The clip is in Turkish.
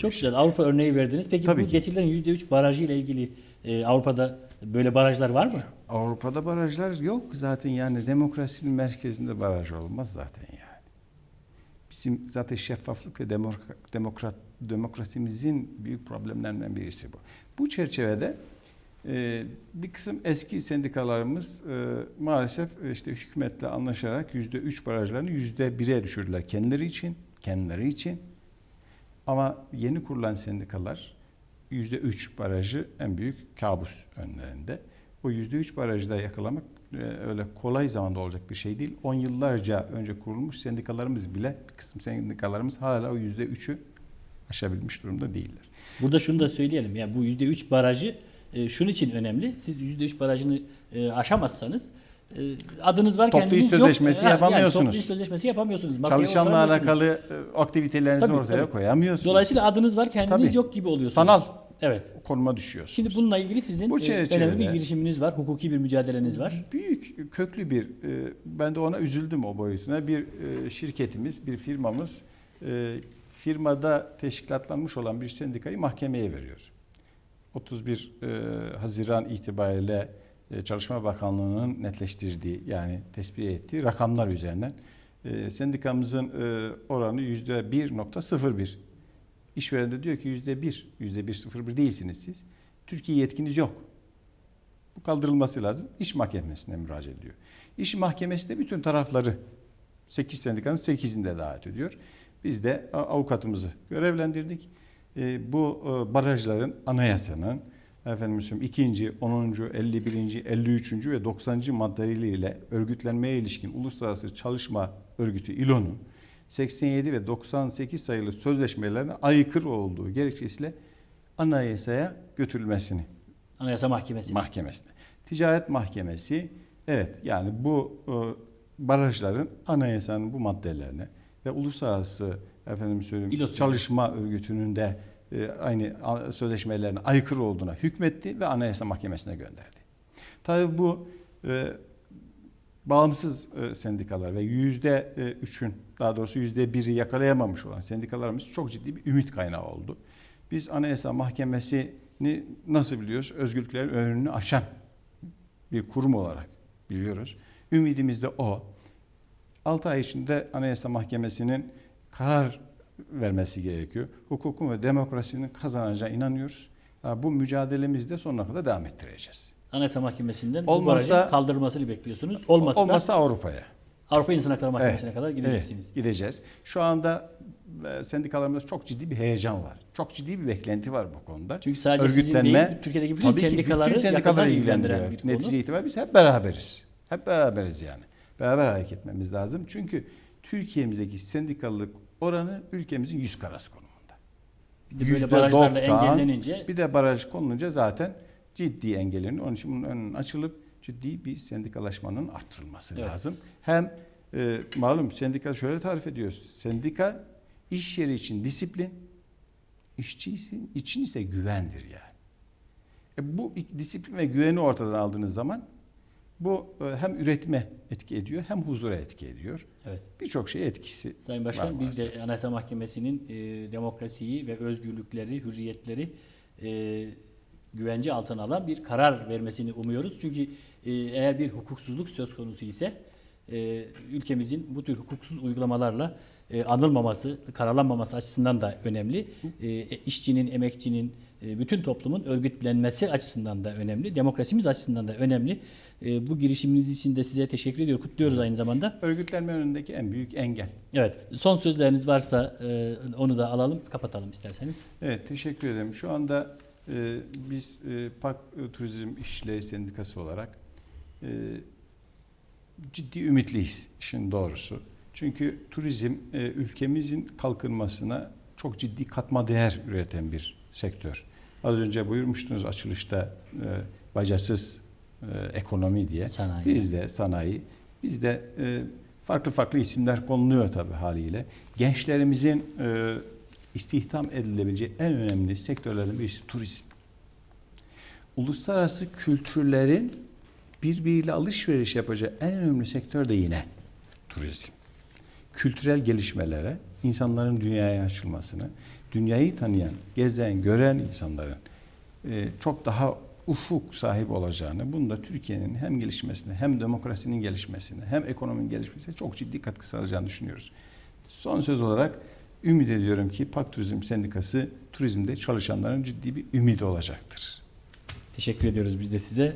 Çok güzel. Avrupa örneği verdiniz. Peki Tabii bu ki. getirilen %3 barajı ile ilgili e, Avrupa'da böyle barajlar var mı? Avrupa'da barajlar yok zaten yani demokrasinin merkezinde baraj olmaz zaten yani. Bizim zaten şeffaflık ve demokra- demokrat demokrasimizin büyük problemlerinden birisi bu. Bu çerçevede e, bir kısım eski sendikalarımız e, maalesef e, işte hükümetle anlaşarak yüzde üç barajlarını yüzde bire düşürdüler kendileri için, kendileri için. Ama yeni kurulan sendikalar yüzde üç barajı en büyük kabus önlerinde. Yüzde üç barajı da yakalamak e, öyle kolay zamanda olacak bir şey değil. On yıllarca önce kurulmuş sendikalarımız bile, bir kısım sendikalarımız hala o yüzde üçü aşabilmiş durumda değiller. Burada şunu da söyleyelim. Yani bu %3 barajı e, şunun için önemli. Siz %3 barajını e, aşamazsanız adınız var Toplu iş kendiniz yok. sözleşmesi Ha, yapamıyorsunuz. Yani toplu iş sözleşmesi yapamıyorsunuz. Masaya Çalışanla alakalı e, aktivitelerinizi Tabii, ortaya tabii. koyamıyorsunuz. Dolayısıyla adınız var kendiniz Tabii. yok gibi oluyorsunuz. Sanal. Evet. konuma düşüyorsunuz. Şimdi bununla ilgili sizin Bu e, önemli bir girişiminiz var. Hukuki bir mücadeleniz var. Büyük, köklü bir, e, ben de ona üzüldüm o boyutuna. Bir e, şirketimiz, bir firmamız e, firmada teşkilatlanmış olan bir sendikayı mahkemeye veriyor. 31 e, Haziran itibariyle Çalışma Bakanlığı'nın netleştirdiği yani tespit ettiği rakamlar üzerinden e, sendikamızın e, oranı %1.01. İşveren de diyor ki %1, %1.01 değilsiniz siz. Türkiye yetkiniz yok. Bu kaldırılması lazım. İş mahkemesine müracaat ediyor. İş mahkemesi de bütün tarafları 8 sendikanın 8'inde davet ediyor. Biz de avukatımızı görevlendirdik. E, bu e, barajların anayasanın efendim söyleyeyim, ikinci, 10. 51. 53. ve 90. maddeleriyle örgütlenmeye ilişkin Uluslararası Çalışma Örgütü İLO'nun 87 ve 98 sayılı sözleşmelerine aykırı olduğu gerekçesiyle anayasaya götürülmesini Anayasa Mahkemesi. mahkemesine. Ticaret Mahkemesi evet yani bu e, barajların anayasanın bu maddelerine ve uluslararası efendim söyleyeyim İLO çalışma örgütünün de aynı a- sözleşmelerine aykırı olduğuna hükmetti ve Anayasa Mahkemesi'ne gönderdi. Tabii bu e, bağımsız e, sendikalar ve yüzde e, üçün daha doğrusu yüzde biri yakalayamamış olan sendikalarımız çok ciddi bir ümit kaynağı oldu. Biz Anayasa Mahkemesi'ni nasıl biliyoruz? Özgürlüklerin önünü aşan bir kurum olarak biliyoruz. Ümidimiz de o. 6 ay içinde Anayasa Mahkemesi'nin karar vermesi gerekiyor. Hukukun ve demokrasinin kazanacağına inanıyoruz. Bu mücadelemizi de sonuna kadar devam ettireceğiz. Anayasa Mahkemesi'nden bu Olmazsa- barajın kaldırılmasını bekliyorsunuz. Olmazsa, Olmasa Avrupa'ya. Avrupa İnsan Hakları Mahkemesi'ne Evet, kadar gideceksiniz. Evet, gideceğiz. Şu anda e, sendikalarımızda çok ciddi bir heyecan var. Çok ciddi bir beklenti var bu konuda. Çünkü sadece sizin değil, Türkiye'deki bütün sendikaları bütün sendikaları ilgilendiriyor. bir konu. Netice itibariyle biz hep beraberiz. Hep beraberiz yani. Beraber hareket etmemiz lazım. Çünkü Türkiye'mizdeki sendikalılık oranı ülkemizin yüz karası konumunda. Bir de böyle barajlarla %90, engellenince Bir de baraj konulunca zaten ciddi engelleniyor. Onun için bunun önünün açılıp ciddi bir sendikalaşmanın artırılması Evet. lazım. Hem e, malum sendika şöyle tarif ediyoruz. Sendika iş yeri için disiplin, işçi için, ise güvendir yani. E, bu disiplin ve güveni ortadan aldığınız zaman bu e, hem üretime etki ediyor hem huzura etki ediyor. evet. Birçok şeye etkisi Sayın var Başkan biz de Anayasa Mahkemesi'nin e, demokrasiyi ve özgürlükleri, hürriyetleri e, güvence altına alan bir karar vermesini umuyoruz. Çünkü e, eğer bir hukuksuzluk söz konusu ise e, ülkemizin bu tür hukuksuz uygulamalarla e, anılmaması, karalanmaması açısından da önemli. E, işçinin, emekçinin, e, bütün toplumun örgütlenmesi açısından da önemli. Demokrasimiz açısından da önemli. E, bu girişiminiz için de size teşekkür ediyoruz. Kutluyoruz aynı zamanda. Örgütlenme önündeki en büyük engel. Evet. Son sözleriniz varsa e, onu da alalım, kapatalım isterseniz. Evet teşekkür ederim. Şu anda e, biz e, PAK e, Turizm İşçileri Sendikası olarak e, ciddi ümitliyiz işin doğrusu. Çünkü turizm e, ülkemizin kalkınmasına çok ciddi katma değer üreten bir sektör. Az önce buyurmuştunuz açılışta e, bacasız e, ekonomi diye. Sanayi. Biz de sanayi, biz de e, farklı farklı isimler konuluyor tabii haliyle. Gençlerimizin e, istihdam edilebileceği en önemli sektörlerden birisi turizm. Uluslararası kültürlerin birbiriyle alışveriş yapacağı en önemli sektör de yine turizm. Kültürel gelişmelere, insanların dünyaya açılmasını dünyayı tanıyan, gezen, gören insanların e, çok daha ufuk sahibi olacağını, bunda Türkiye'nin hem gelişmesine hem demokrasinin gelişmesine hem ekonominin gelişmesine çok ciddi katkı sağlayacağını düşünüyoruz. Son söz olarak ümit ediyorum ki Pak Turizm Sendikası turizmde çalışanların ciddi bir ümidi olacaktır. Teşekkür ediyoruz biz de size.